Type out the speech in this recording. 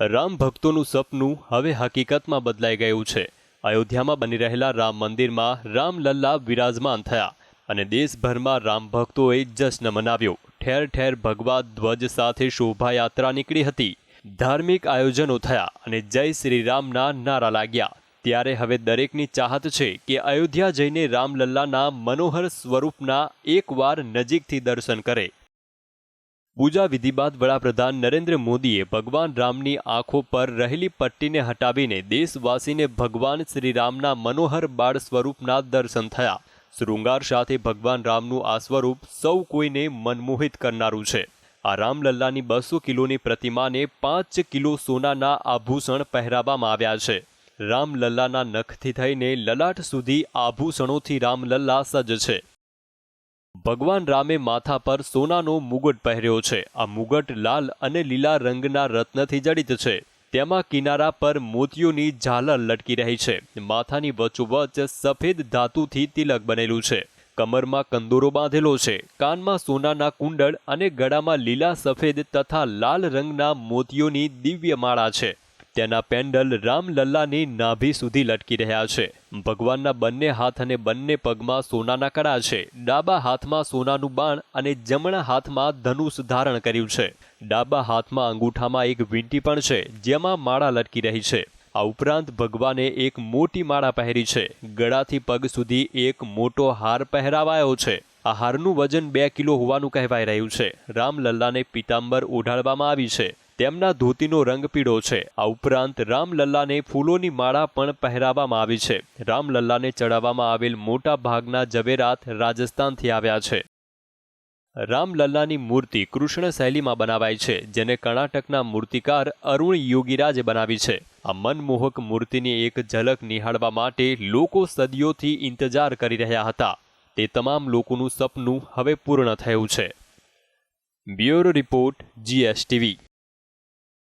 રામ ભક્તોનું સપનું હવે હકીકતમાં બદલાઈ ગયું છે. અયોધ્યામાં બની રહેલા રામ મંદિરમાં રામલલ્લા વિરાજમાન થયા અને દેશભરમાં રામ ભક્તોએ જશ્ન મનાવ્યો. ઠેર ઠેર ભગવા ધ્વજ સાથે શોભાયાત્રા નીકળી હતી. ધાર્મિક આયોજનો થયા અને જય શ્રી રામના નારા લાગ્યા. ત્યારે હવે દરેકની ચાહત છે કે અયોધ્યા જઈને રામલલ્લાના મનોહર સ્વરૂપના એકવાર નજીકથી દર્શન કરે. પૂજા વિધિ બાદ વડાપ્રધાન નરેન્દ્ર મોદીએ ભગવાન રામની આંખો પર રહેલી પટ્ટીને હટાવીને દેશવાસીને ભગવાન શ્રીરામના મનોહર બાળ સ્વરૂપના દર્શન થયા. શૃંગાર સાથે ભગવાન રામનું આ સ્વરૂપ સૌ કોઈને મનમોહિત કરનારું છે. આ રામલલ્લાની બસો કિલોની પ્રતિમાને પાંચ કિલો સોનાના આભૂષણ પહેરાવવામાં આવ્યા છે. રામલલ્લાના નખથી થઈને લલાટ સુધી આભૂષણોથી રામલલ્લા સજ્જ છે. ભગવાન રામે માથા પર સોનાનો મુગટ પહેર્યો છે. આ મુગટ લાલ અને લીલા રંગના રત્નથી જડિત છે. તેમાં કિનારા પર મોતીઓની ઝાલર લટકી રહી છે. માથાની વચોવચ સફેદ ધાતુથી તિલક બનેલું છે. કમરમાં કંદોરો બાંધેલો છે. કાનમાં સોનાના કુંડળ અને ગળામાં લીલા સફેદ તથા લાલ રંગના મોતીઓની દિવ્ય માળા છે. તેના પેન્ડલ રામલલ્લાની નાભી સુધી લટકી રહ્યા છે. ભગવાનના બંને હાથ અને બંને પગમાં સોનાના કડા છે. ડાબા હાથમાં સોનાનું બાણ અને જમણા હાથમાં ધનુષ ધારણ કર્યું છે. ડાબા હાથમાં અંગૂઠામાં એક વીંટી પણ છે, જેમાં માળા લટકી રહી છે. આ ઉપરાંત ભગવાને એક મોટી માળા પહેરી છે. ગળાથી પગ સુધી એક મોટો હાર પહેરાવાયો છે. આ હારનું વજન બે કિલો હોવાનું કહેવાય રહ્યું છે. રામલલ્લાને પિતાંબર ઓઢાડવામાં આવી છે. તેમના ધોતીનો રંગ પીળો છે. આ ઉપરાંત રામલલ્લાને ફૂલોની માળા પણ પહેરાવવામાં આવી છે. રામલલ્લાને ચડાવવામાં આવેલ મોટા ભાગના જવેરાત રાજસ્થાનથી આવ્યા છે. રામલલ્લાની મૂર્તિ કૃષ્ણ શૈલીમાં બનાવાઈ છે, જેને કર્ણાટકના મૂર્તિકાર અરુણ યોગીરાજે બનાવી છે. આ મનમોહક મૂર્તિની એક ઝલક નિહાળવા માટે લોકો સદીઓથી ઇંતજાર કરી રહ્યા હતા. તે તમામ લોકોનું સપનું હવે પૂર્ણ થયું છે. Bureau report, GSTV.